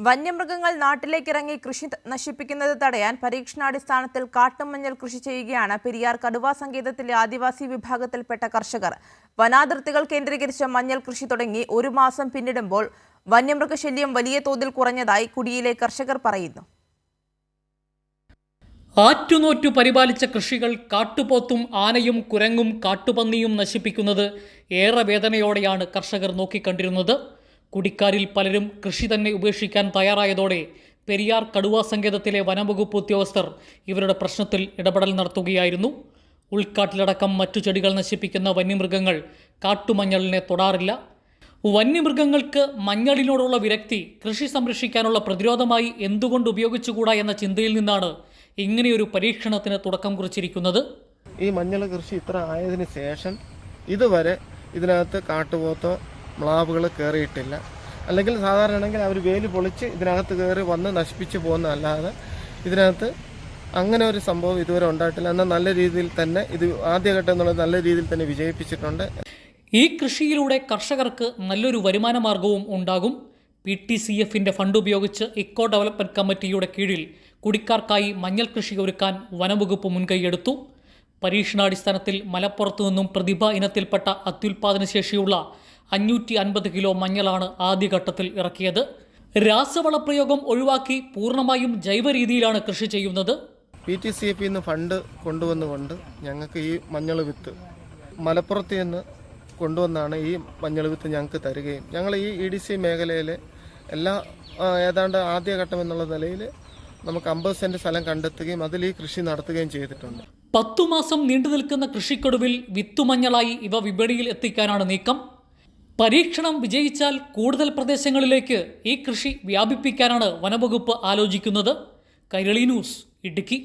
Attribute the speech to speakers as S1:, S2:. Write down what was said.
S1: വന്യമൃഗങ്ങൾ നാട്ടിലേക്കിറങ്ങി കൃഷി നശിപ്പിക്കുന്നത് തടയാൻ പരീക്ഷണാടിസ്ഥാനത്തിൽ കാട്ടുമഞ്ഞൾ കൃഷി ചെയ്യുകയാണ് പെരിയാർ കടുവാ സങ്കേതത്തിലെ ആദിവാസി വിഭാഗത്തിൽപ്പെട്ട കർഷകർ. വനാതിർത്തികൾ കേന്ദ്രീകരിച്ച മഞ്ഞൾ കൃഷി തുടങ്ങി ഒരു മാസം പിന്നിടുമ്പോൾ വന്യമൃഗശല്യം വലിയ തോതിൽ കുറഞ്ഞതായി കുടിയിലെ കർഷകർ പറയുന്നു.
S2: ആറ്റുനോറ്റു പരിപാലിച്ച കൃഷികൾ കാട്ടുപോത്തും ആനയും കുരങ്ങും കാട്ടുപന്നിയും നശിപ്പിക്കുന്നത് ഏറെ വേദനയോടെയാണ് കർഷകർ നോക്കിക്കണ്ടിരുന്നത്. കുടിക്കാരിൽ പലരും കൃഷി തന്നെ ഉപേക്ഷിക്കാൻ തയ്യാറായതോടെ പെരിയാർ കടുവാ സങ്കേതത്തിലെ വനംവകുപ്പ് ഉദ്യോഗസ്ഥർ ഇവരുടെ പ്രശ്നത്തിൽ ഇടപെടൽ നടത്തുകയായിരുന്നു. ഉൾക്കാട്ടിലടക്കം മറ്റു ചെടികൾ നശിപ്പിക്കുന്ന വന്യമൃഗങ്ങൾ കാട്ടുമഞ്ഞളിനെ തൊടാറില്ല. വന്യമൃഗങ്ങൾക്ക് മഞ്ഞളിനോടുള്ള വിരക്തി കൃഷി സംരക്ഷിക്കാനുള്ള പ്രതിരോധമായി എന്തുകൊണ്ട് ഉപയോഗിച്ചുകൂടാ എന്ന ചിന്തയിൽ നിന്നാണ് ഇങ്ങനെയൊരു പരീക്ഷണത്തിന് തുടക്കം കുറിച്ചിരിക്കുന്നത്.
S3: ഈ മഞ്ഞൾ കൃഷി ഇത്ര ആയതിനു ശേഷം ഇതുവരെ ഇതിനകത്ത് കാട്ടുപോത്തോ മ്ലാവുകൾ കയറിയിട്ടില്ല. അല്ലെങ്കിൽ സാധാരണയാണെങ്കിൽ അവർ വേലി പൊളിച്ച് ഇതിനകത്ത് കയറി വന്ന് നശിപ്പിച്ച് പോകുന്നതല്ലാതെ ഇതിനകത്ത് അങ്ങനെ ഒരു സംഭവം ഇതുവരെ ഉണ്ടായിട്ടില്ല. എന്നാൽ നല്ല രീതിയിൽ തന്നെ ഇത് ആദ്യഘട്ടം എന്നുള്ളത് നല്ല രീതിയിൽ തന്നെ വിജയിപ്പിച്ചിട്ടുണ്ട്.
S2: ഈ കൃഷിയിലൂടെ കർഷകർക്ക് നല്ലൊരു വരുമാന മാർഗവും ഉണ്ടാകും. പി ടി സി എഫിന്റെ ഫണ്ട് ഉപയോഗിച്ച് ഇക്കോ ഡെവലപ്മെന്റ് കമ്മിറ്റിയുടെ കീഴിൽ കുടിക്കാർക്കായി മഞ്ഞൾ കൃഷി ഒരുക്കാൻ വനംവകുപ്പ് മുൻകൈയെടുത്തു. പരീക്ഷണാടിസ്ഥാനത്തിൽ മലപ്പുറത്തു നിന്നും പ്രതിഭ ഇനത്തിൽപ്പെട്ട അത്യുൽപാദന ശേഷിയുള്ള അഞ്ഞൂറ്റി അൻപത് കിലോ മഞ്ഞളാണ് ആദ്യഘട്ടത്തിൽ ഇറക്കിയത്. രാസവള പ്രയോഗം ഒഴിവാക്കി പൂർണമായും ജൈവ രീതിയിലാണ് കൃഷി ചെയ്യുന്നത്.
S3: പി ടി സി എഫിൽ നിന്ന് ഫണ്ട് കൊണ്ടുവന്നുകൊണ്ട് ഞങ്ങൾക്ക് ഈ മഞ്ഞൾ വിത്ത് മലപ്പുറത്ത് നിന്ന് കൊണ്ടുവന്നാണ് ഈ മഞ്ഞൾ വിത്ത് ഞങ്ങൾക്ക് തരികയും. ഞങ്ങൾ ഈ ഇ ഡി സി മേഖലയിലെ എല്ലാ ഏതാണ്ട് ആദ്യഘട്ടം എന്നുള്ള നിലയിൽ നമുക്ക് അമ്പത് സെന്റ് സ്ഥലം കണ്ടെത്തുകയും അതിൽ ഈ കൃഷി നടത്തുകയും ചെയ്തിട്ടുണ്ട്.
S2: പത്തു മാസം നീണ്ടു നിൽക്കുന്ന കൃഷിക്കൊടുവിൽ വിത്തുമഞ്ഞളായി ഇവ വിപണിയിൽ എത്തിക്കാനാണ് നീക്കം. പരീക്ഷണം വിജയിച്ചാൽ കൂടുതൽ പ്രദേശങ്ങളിലേക്ക് ഈ കൃഷി വ്യാപിപ്പിക്കാനാണ് വനവകുപ്പ് ആലോചിക്കുന്നത്. കൈരളി ന്യൂസ് ഇടുക്കി.